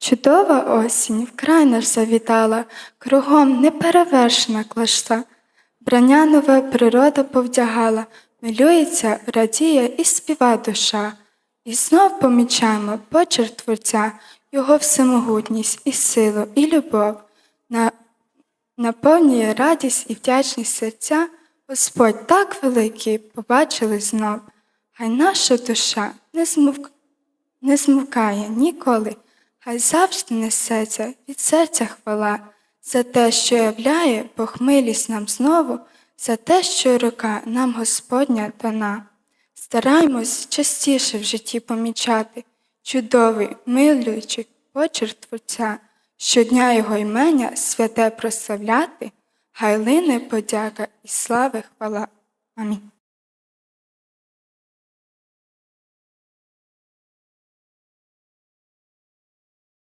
Чудова осінь вкрай наш завітала, кругом неперевершена клашта. Брання нове природа повдягала, милюється, радіє і співа душа. І знов помічаємо почерк Творця, Його всемогутність і силу, і любов. На, наповнює радість і вдячність серця, Господь так великий побачили знов. Хай наша душа не, змовк... не змовкає ніколи, хай завжди несеться від серця хвала за те, що являє похмилість нам знову, за те, що рука нам Господня дана. Стараймось частіше в житті помічати чудовий, милуючий почерк Творця, щодня його імення святе прославляти, хай лине подяка і слави хвала. Амінь.